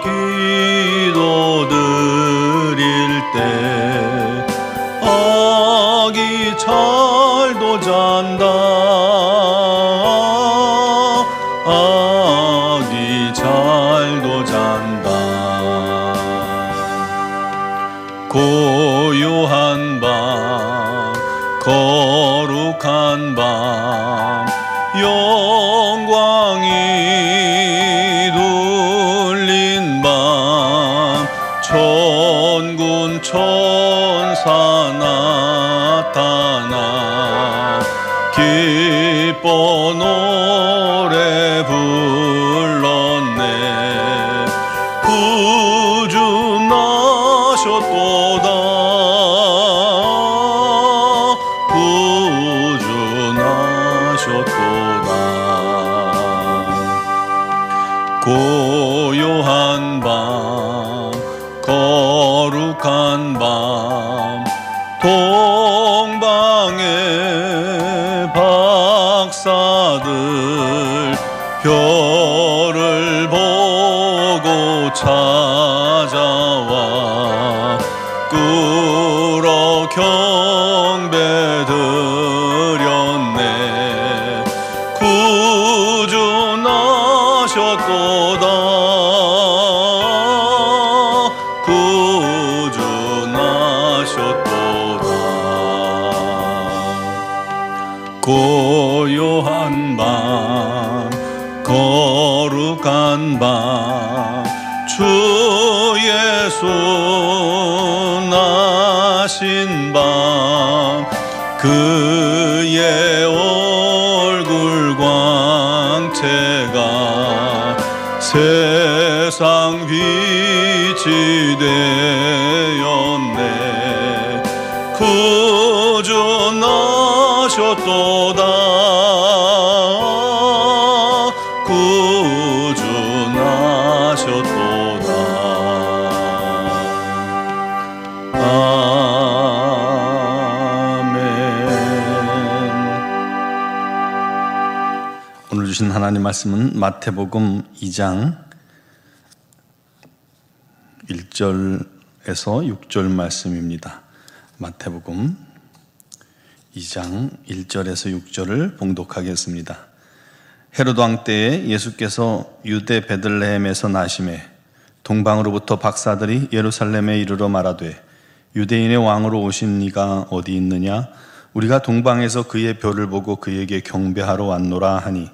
기도 드릴 때 아기 잘도 잔다. 아기 잘도 잔다. 고요한 밤 거룩한 밤 영광이 나셨도다. 고요한 밤 거룩한 밤 동방의 박사들 별을 보고 찾아와 꿇어 경배 드 나신 밤 그의 얼굴 광채가 세상 빛이 되 주신 하나님 말씀은 마태복음 2장 1절에서 6절 말씀입니다. 마태복음 2장 1절에서 6절을 봉독하겠습니다. 헤로드 왕 때에 예수께서 유대 베들레헴에서 나심에 동방으로부터 박사들이 예루살렘에 이르러 말하되 유대인의 왕으로 오신 이가 어디 있느냐 우리가 동방에서 그의 별을 보고 그에게 경배하러 왔노라 하니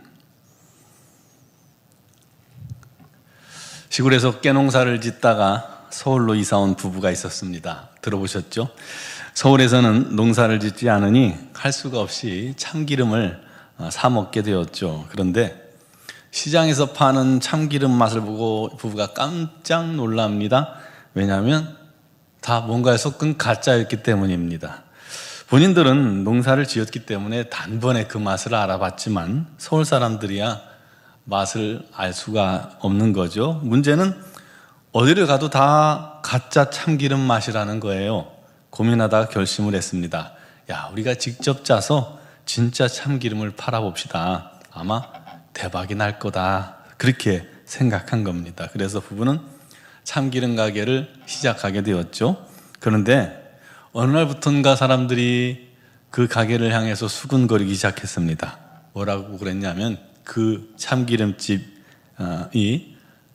시골에서 깨농사를 짓다가 서울로 이사 온 부부가 있었습니다. 들어보셨죠? 서울에서는 농사를 짓지 않으니 할 수가 없이 참기름을 어, 사 먹게 되었죠. 그런데 시장에서 파는 참기름 맛을 보고 부부가 깜짝 놀랍니다. 왜냐하면 다 뭔가에 섞은 가짜였기 때문입니다. 본인들은 농사를 지었기 때문에 단번에 그 맛을 알아봤지만 서울 사람들이야 맛을 알 수가 없는 거죠. 문제는 어디를 가도 다 가짜 참기름 맛이라는 거예요. 고민하다가 결심을 했습니다. 야, 우리가 직접 짜서 진짜 참기름을 팔아봅시다. 아마 대박이 날 거다. 그렇게 생각한 겁니다. 그래서 부부는 참기름 가게를 시작하게 되었죠. 그런데 어느 날부턴가 사람들이 그 가게를 향해서 수군거리기 시작했습니다. 뭐라고 그랬냐면 그 참기름집이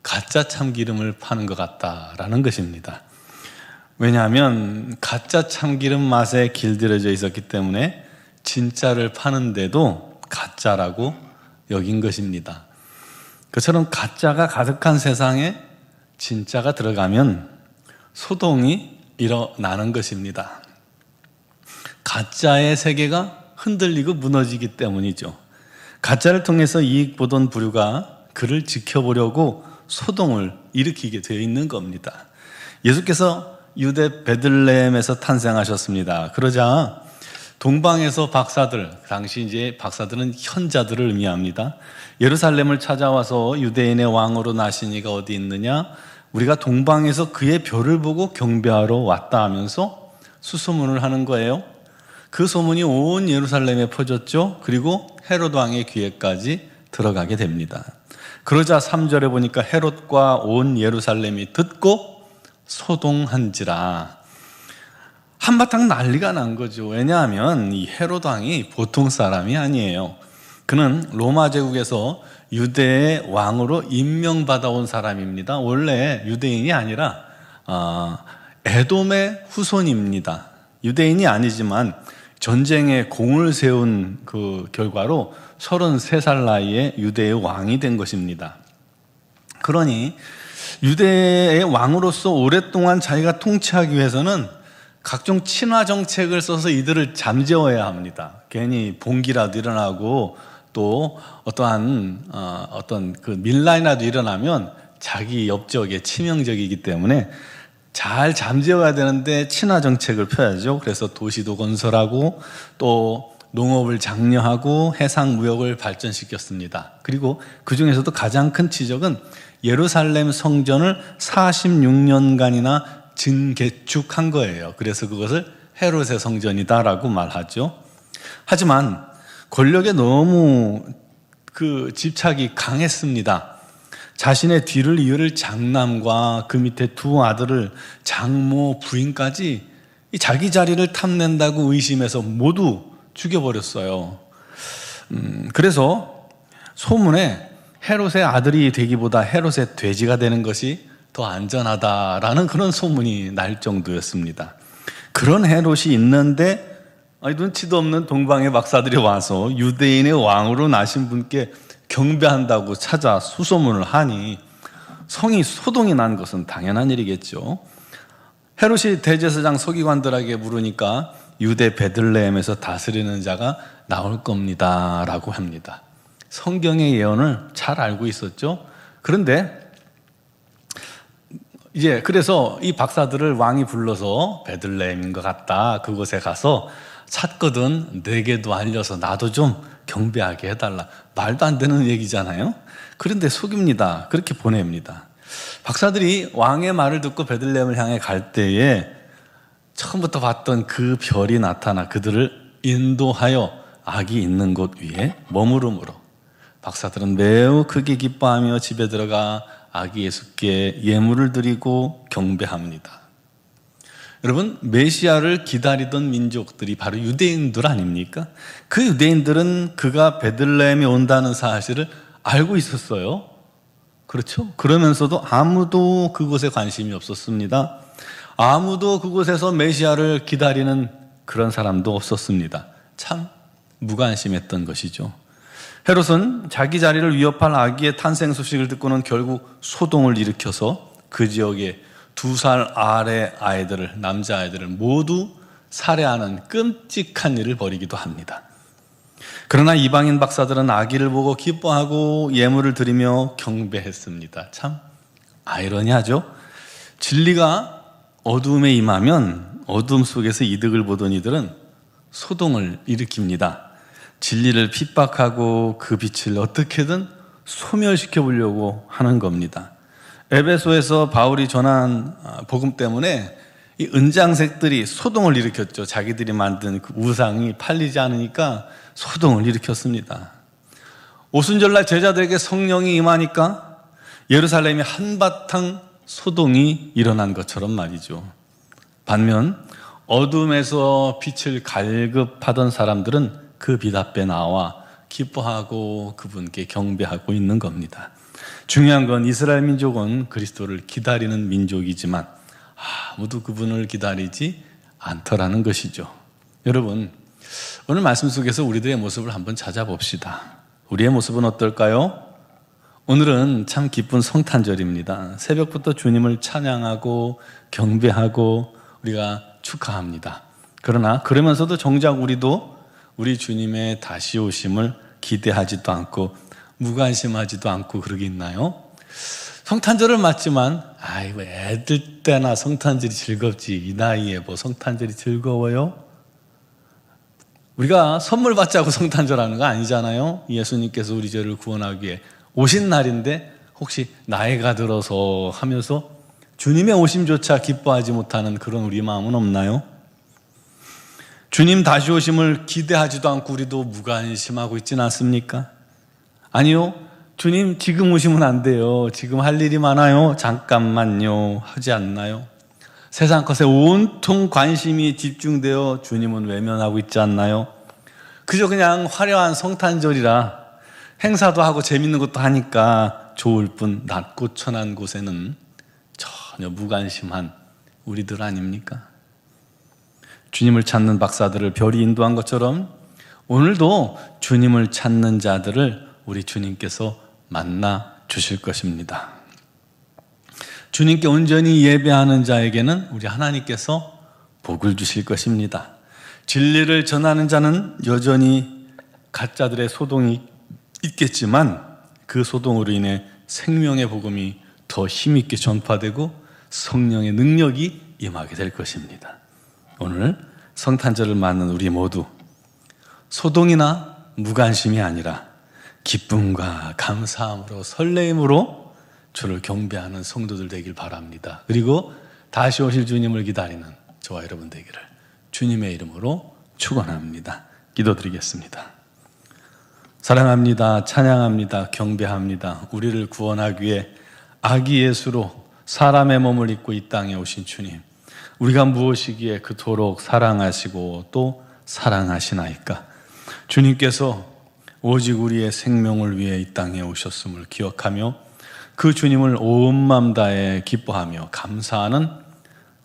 가짜 참기름을 파는 것 같다라는 것입니다. 왜냐하면 가짜 참기름 맛에 길들여져 있었기 때문에 진짜를 파는데도 가짜라고 여긴 것입니다. 그처럼 가짜가 가득한 세상에 진짜가 들어가면 소동이 일어나는 것입니다. 가짜의 세계가 흔들리고 무너지기 때문이죠. 가짜를 통해서 이익 보던 부류가 그를 지켜보려고 소동을 일으키게 되어 있는 겁니다. 예수께서 유대 베들레헴에서 탄생하셨습니다. 그러자 동방에서 박사들, 당시 이제 박사들은 현자들을 의미합니다. 예루살렘을 찾아와서 유대인의 왕으로 나신 이가 어디 있느냐? 우리가 동방에서 그의 별을 보고 경배하러 왔다 하면서 수소문을 하는 거예요. 그 소문이 온 예루살렘에 퍼졌죠. 그리고 헤롯 왕의 귀에까지 들어가게 됩니다. 그러자 3절에 보니까 헤롯과 온 예루살렘이 듣고 소동한지라 한바탕 난리가 난 거죠. 왜냐하면 이 헤롯 왕이 보통 사람이 아니에요. 그는 로마 제국에서 유대의 왕으로 임명받아 온 사람입니다. 원래 유대인이 아니라 어, 에돔의 후손입니다. 유대인이 아니지만 전쟁에 공을 세운 그 결과로 33살 나이에 유대의 왕이 된 것입니다. 그러니 유대의 왕으로서 오랫동안 자기가 통치하기 위해서는 각종 친화 정책을 써서 이들을 잠재워야 합니다. 괜히 봉기라도 일어나고 또 어떠한 어, 어떤 그 밀란이라도 일어나면 자기 옆 지역에 치명적이기 때문에 잘 잠재워야 되는데 친화 정책을 펴야죠. 그래서 도시도 건설하고 또 농업을 장려하고 해상 무역을 발전시켰습니다. 그리고 그 중에서도 가장 큰 지적은 예루살렘 성전을 46년간이나 증개축한 거예요. 그래서 그것을 헤롯의 성전이다라고 말하죠. 하지만 권력에 너무 그 집착이 강했습니다. 자신의 뒤를 이을 장남과 그 밑에 두 아들을 장모 부인까지 자기 자리를 탐낸다고 의심해서 모두 죽여버렸어요. 음, 그래서 소문에 헤롯의 아들이 되기보다 헤롯의 돼지가 되는 것이 더 안전하다라는 그런 소문이 날 정도였습니다. 그런 헤롯이 있는데 아니, 눈치도 없는 동방의 박사들이 와서 유대인의 왕으로 나신 분께 경배한다고 찾아 수소문을 하니 성이 소동이 난 것은 당연한 일이겠죠. 헤롯이 대제사장 서기관들에게 물으니까 유대 베들레헴에서 다스리는 자가 나올 겁니다라고 합니다. 성경의 예언을 잘 알고 있었죠. 그런데 이제 그래서 이 박사들을 왕이 불러서 베들레헴인 것 같다. 그곳에 가서 찾거든 내게 도 알려서 나도 좀 경배하게 해달라. 말도 안 되는 얘기잖아요. 그런데 속입니다. 그렇게 보냅니다. 박사들이 왕의 말을 듣고 베들레헴을 향해 갈 때에 처음부터 봤던 그 별이 나타나 그들을 인도하여 악이 있는 곳 위에 머무름으로 박사들은 매우 크게 기뻐하며 집에 들어가 아기 예수께 예물을 드리고 경배합니다. 여러분, 메시아를 기다리던 민족들이 바로 유대인들 아닙니까? 그 유대인들은 그가 베들레헴에 온다는 사실을 알고 있었어요. 그렇죠? 그러면서도 아무도 그곳에 관심이 없었습니다. 아무도 그곳에서 메시아를 기다리는 그런 사람도 없었습니다. 참 무관심했던 것이죠. 헤롯은 자기 자리를 위협할 아기의 탄생 소식을 듣고는 결국 소동을 일으켜서 그 지역에 두 살 아래 아이들을 남자 아이들을 모두 살해하는 끔찍한 일을 벌이기도 합니다. 그러나 이방인 박사들은 아기를 보고 기뻐하고 예물을 드리며 경배했습니다. 참 아이러니하죠. 진리가 어둠에 임하면 어둠 속에서 이득을 보던 이들은 소동을 일으킵니다. 진리를 핍박하고 그 빛을 어떻게든 소멸시켜 보려고 하는 겁니다. 에베소에서 바울이 전한 아, 복음 때문에 이 은장색들이 소동을 일으켰죠. 자기들이 만든 그 우상이 팔리지 않으니까 소동을 일으켰습니다. 오순절날 제자들에게 성령이 임하니까 예루살렘이 한바탕 소동이 일어난 것처럼 말이죠. 반면 어둠에서 빛을 갈급하던 사람들은 그 빛 앞에 나와 기뻐하고 그분께 경배하고 있는 겁니다. 중요한 건 이스라엘 민족은 그리스도를 기다리는 민족이지만 아무도 그분을 기다리지 않더라는 것이죠. 여러분, 오늘 말씀 속에서 우리들의 모습을 한번 찾아봅시다. 우리의 모습은 어떨까요? 오늘은 참 기쁜 성탄절입니다. 새벽부터 주님을 찬양하고 경배하고 우리가 축하합니다. 그러나 그러면서도 정작 우리도 우리 주님의 다시 오심을 기대하지도 않고 무관심하지도 않고 그러겠나요? 성탄절을 맞지만 아이 뭐 애들 때나 성탄절이 즐겁지 이 나이에 뭐 성탄절이 즐거워요? 우리가 선물 받자고 성탄절 하는 거 아니잖아요. 예수님께서 우리 죄를 구원하기 위해 오신 날인데 혹시 나이가 들어서 하면서 주님의 오심조차 기뻐하지 못하는 그런 우리 마음은 없나요? 주님 다시 오심을 기대하지도 않고 우리도 무관심하고 있지는 않습니까? 아니요. 주님 지금 오시면 안 돼요. 지금 할 일이 많아요. 잠깐만요. 하지 않나요? 세상 것에 온통 관심이 집중되어 주님은 외면하고 있지 않나요? 그저 그냥 화려한 성탄절이라 행사도 하고 재밌는 것도 하니까 좋을 뿐 낮고 천한 곳에는 전혀 무관심한 우리들 아닙니까? 주님을 찾는 박사들을 별이 인도한 것처럼 오늘도 주님을 찾는 자들을 우리 주님께서 만나 주실 것입니다. 주님께 온전히 예배하는 자에게는 우리 하나님께서 복을 주실 것입니다. 진리를 전하는 자는 여전히 가짜들의 소동이 있겠지만 그 소동으로 인해 생명의 복음이 더 힘있게 전파되고 성령의 능력이 임하게 될 것입니다. 오늘 성탄절을 맞는 우리 모두 소동이나 무관심이 아니라 기쁨과 감사함으로 설레임으로 주를 경배하는 성도들 되길 바랍니다. 그리고 다시 오실 주님을 기다리는 저와 여러분 되기를 주님의 이름으로 축원합니다. 기도드리겠습니다. 사랑합니다. 찬양합니다. 경배합니다. 우리를 구원하기 위해 아기 예수로 사람의 몸을 입고 이 땅에 오신 주님. 우리가 무엇이기에 그토록 사랑하시고 또 사랑하시나이까? 주님께서 오직 우리의 생명을 위해 이 땅에 오셨음을 기억하며 그 주님을 온 마음 다해 기뻐하며 감사하는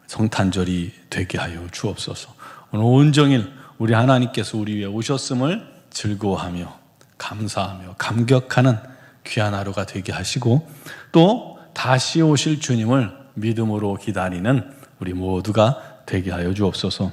성탄절이 되게 하여 주옵소서. 오늘 온종일 우리 하나님께서 우리 위해 오셨음을 즐거워하며 감사하며 감격하는 귀한 하루가 되게 하시고 또 다시 오실 주님을 믿음으로 기다리는 우리 모두가 되게 하여 주옵소서.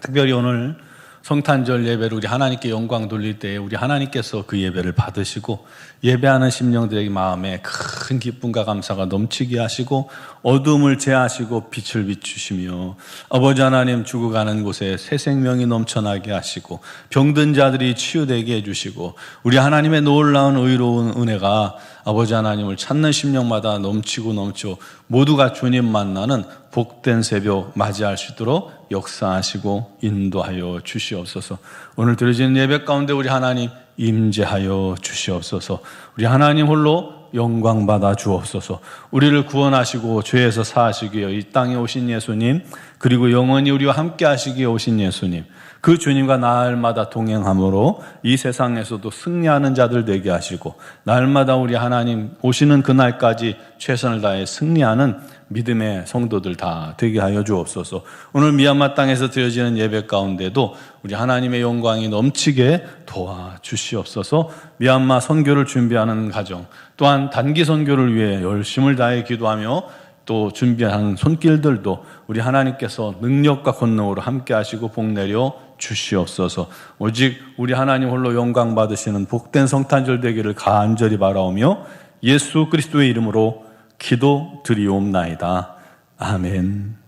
특별히 오늘 성탄절 예배를 우리 하나님께 영광 돌릴 때에 우리 하나님께서 그 예배를 받으시고 예배하는 심령들에게 마음에 큰 기쁨과 감사가 넘치게 하시고 어둠을 제하시고 빛을 비추시며 아버지 하나님 죽어가는 곳에 새 생명이 넘쳐나게 하시고 병든 자들이 치유되게 해주시고 우리 하나님의 놀라운 의로운 은혜가 아버지 하나님을 찾는 심령마다 넘치고 넘쳐 모두가 주님 만나는 복된 새벽 맞이할 수 있도록 역사하시고 인도하여 주시옵소서. 오늘 드려지는 예배 가운데 우리 하나님 임재하여 주시옵소서. 우리 하나님 홀로 영광 받아 주옵소서. 우리를 구원하시고 죄에서 사하시기 위해 이 땅에 오신 예수님, 그리고 영원히 우리와 함께 하시기 위해 오신 예수님, 그 주님과 날마다 동행함으로 이 세상에서도 승리하는 자들 되게 하시고 날마다 우리 하나님 오시는 그날까지 최선을 다해 승리하는 믿음의 성도들 다 되게 하여 주옵소서. 오늘 미얀마 땅에서 드려지는 예배 가운데도 우리 하나님의 영광이 넘치게 도와 주시옵소서. 미얀마 선교를 준비하는 가정 또한 단기 선교를 위해 열심을 다해 기도하며 또 준비하는 손길들도 우리 하나님께서 능력과 권능으로 함께 하시고 복 내려 주시옵소서. 오직 우리 하나님 홀로 영광 받으시는 복된 성탄절 되기를 간절히 바라오며 예수 그리스도의 이름으로 기도 드리옵나이다. 아멘.